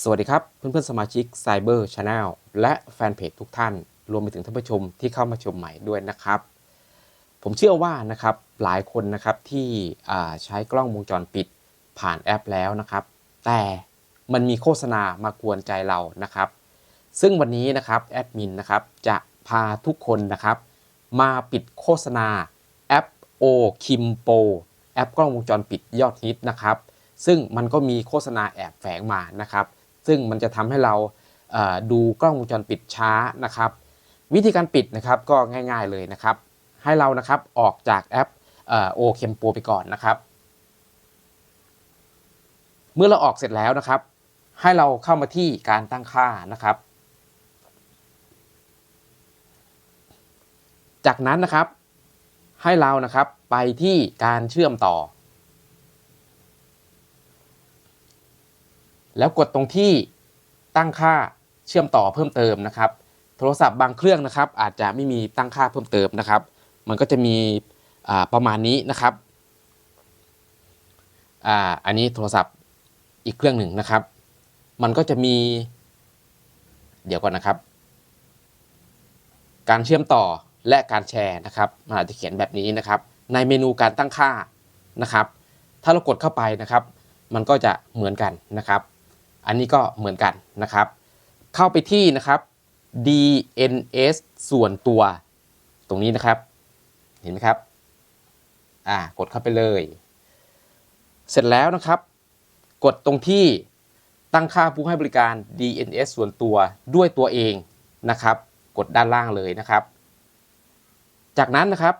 สวัสดีครับ เพื่อนๆสมาชิก Cyber Channel และแฟนเพจทุกท่าน รวมไปถึงท่านผู้ชมที่เข้ามาชมใหม่ด้วยนะครับ ผมเชื่อว่านะครับหลายคนนะครับที่ใช้กล้องวงจรปิดผ่านแอปแล้วนะครับ แต่มันมีโฆษณามากวนใจเรานะครับ ซึ่งวันนี้นะครับแอดมินนะครับจะพาทุกคนนะครับ มาปิดโฆษณาแอป O Kim Pro แอปกล้องวงจรปิดยอดฮิตนะครับ ซึ่งมันก็มีโฆษณาแอบแฝงมานะครับ ซึ่งมันจะทำให้เราดูกล้องวงจรปิดช้านะครับ วิธีการปิดนะครับก็ง่าย ๆเลยนะครับ ให้เรานะครับออกจากแอปโอเคมโปไปก่อนนะครับ เมื่อเราออกเสร็จแล้วนะครับ ให้เราเข้ามาที่การตั้งค่านะครับ จากนั้นนะครับให้เรานะครับไปที่การเชื่อมต่อ แล้วกดตรงที่ตั้งค่าเชื่อมต่อเพิ่มเติมนะครับ โทรศัพท์บางเครื่องนะครับ อาจจะไม่มีตั้งค่าเพิ่มเติมนะครับ มันก็จะมีประมาณนี้นะครับออันนี้โทรศัพท์อีกเครื่องหนึ่งนะครับ มันก็จะมี เดี๋ยวก่อนนะครับ การเชื่อมต่อและการแชร์นะครับมันอาจจะเขียนแบบนี้นะครับ ในเมนูการตั้งค่านะครับ ถ้าเรากดเข้าไปนะครับ มันก็จะเหมือนกันนะครับ อันนี้ก็เหมือนกันนะครับ เข้าไปที่นะครับ DNS ส่วนตัว ตรงนี้นะครับ เห็นไหมครับ อ่ากดเข้าไปเลย เสร็จแล้วนะครับ กดตรงที่ตั้งค่าผู้ให้บริการ DNS ส่วนตัวด้วยตัวเองนะครับ กดด้านล่างเลยนะครับ จากนั้นนะครับ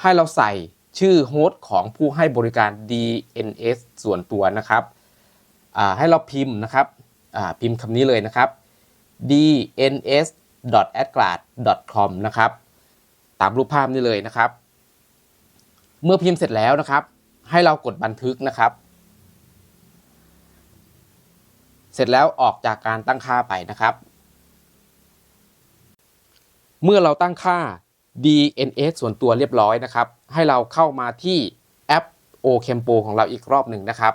ให้เราใส่ชื่อโฮสต์ของผู้ให้บริการ DNS ส่วนตัวนะครับ ให้เราพิมพ์นะครับพิมพ์คำนี้เลยนะครับ dns.adgrad.com นะครับ ตามรูปภาพนี้เลยนะครับ เมื่อพิมพ์เสร็จแล้วนะครับ ให้เรากดบันทึกนะครับ เสร็จแล้วออกจากการตั้งค่าไปนะครับ เมื่อเราตั้งค่า DNS ส่วนตัวเรียบร้อยนะครับ ให้เราเข้ามาที่แอป o c a m p o ของเราอีกรอบหนึ่งนะครับ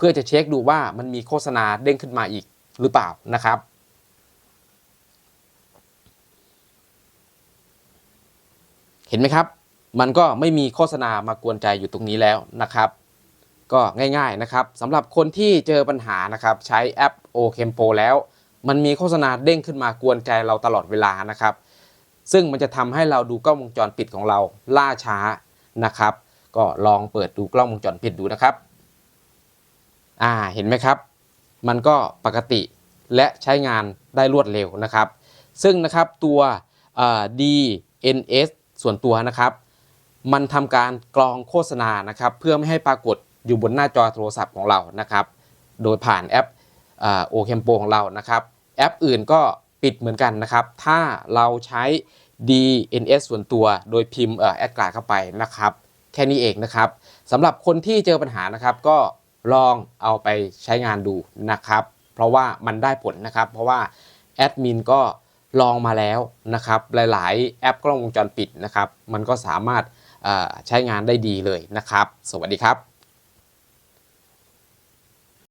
พื่อจะเช็คดูว่ามันมีโฆษณาเด้งขึ้นมาอีกหรือเปล่านะครับ เห็นไหมครับ มันก็ไม่มีโฆษณามากวนใจอยู่ตรงนี้แล้วนะครับ ก็ง่ายๆนะครับสำหรับคนที่เจอปัญหานะครับ ใช้แอป o c a m p o แล้ว มันมีโฆษณาเด้งขึ้นมากวนใจเราตลอดเวลานะครับ ซึ่งมันจะทำให้เราดูกล้องวงจรปิดของเราล่าช้านะครับ ก็ลองเปิดดูกล้องวงจรปิดดูนะครับ อ่าเห็นไหมครับ มันก็ปกติและใช้งานได้รวดเร็วนะครับ ซึ่งนะครับตัว DNS ส่วนตัวนะครับ มันทำการกรองโฆษณานะครับ เพื่อไม่ให้ปรากฏอยู่บนหน้าจอโทรศัพท์ของเรานะครับ โดยผ่านแอปโอเคมโปของเรานะครับ แอปอื่นก็ปิดเหมือนกันนะครับ ถ้าเราใช้ DNS ส่วนตัวโดยพิมพ์แอดกราเข้าไปนะครับ แค่นี้เองนะครับสำหรับคนที่เจอปัญหานะครับก็ ลองเอาไปใช้งานดูนะครับ เพราะว่ามันได้ผลนะครับ เพราะว่าแอดมินก็ลองมาแล้วนะครับ หลาย ๆ แอปกล้องวงจรปิดนะครับ มันก็สามารถใช้งานได้ดีเลยนะครับ สวัสดีครับ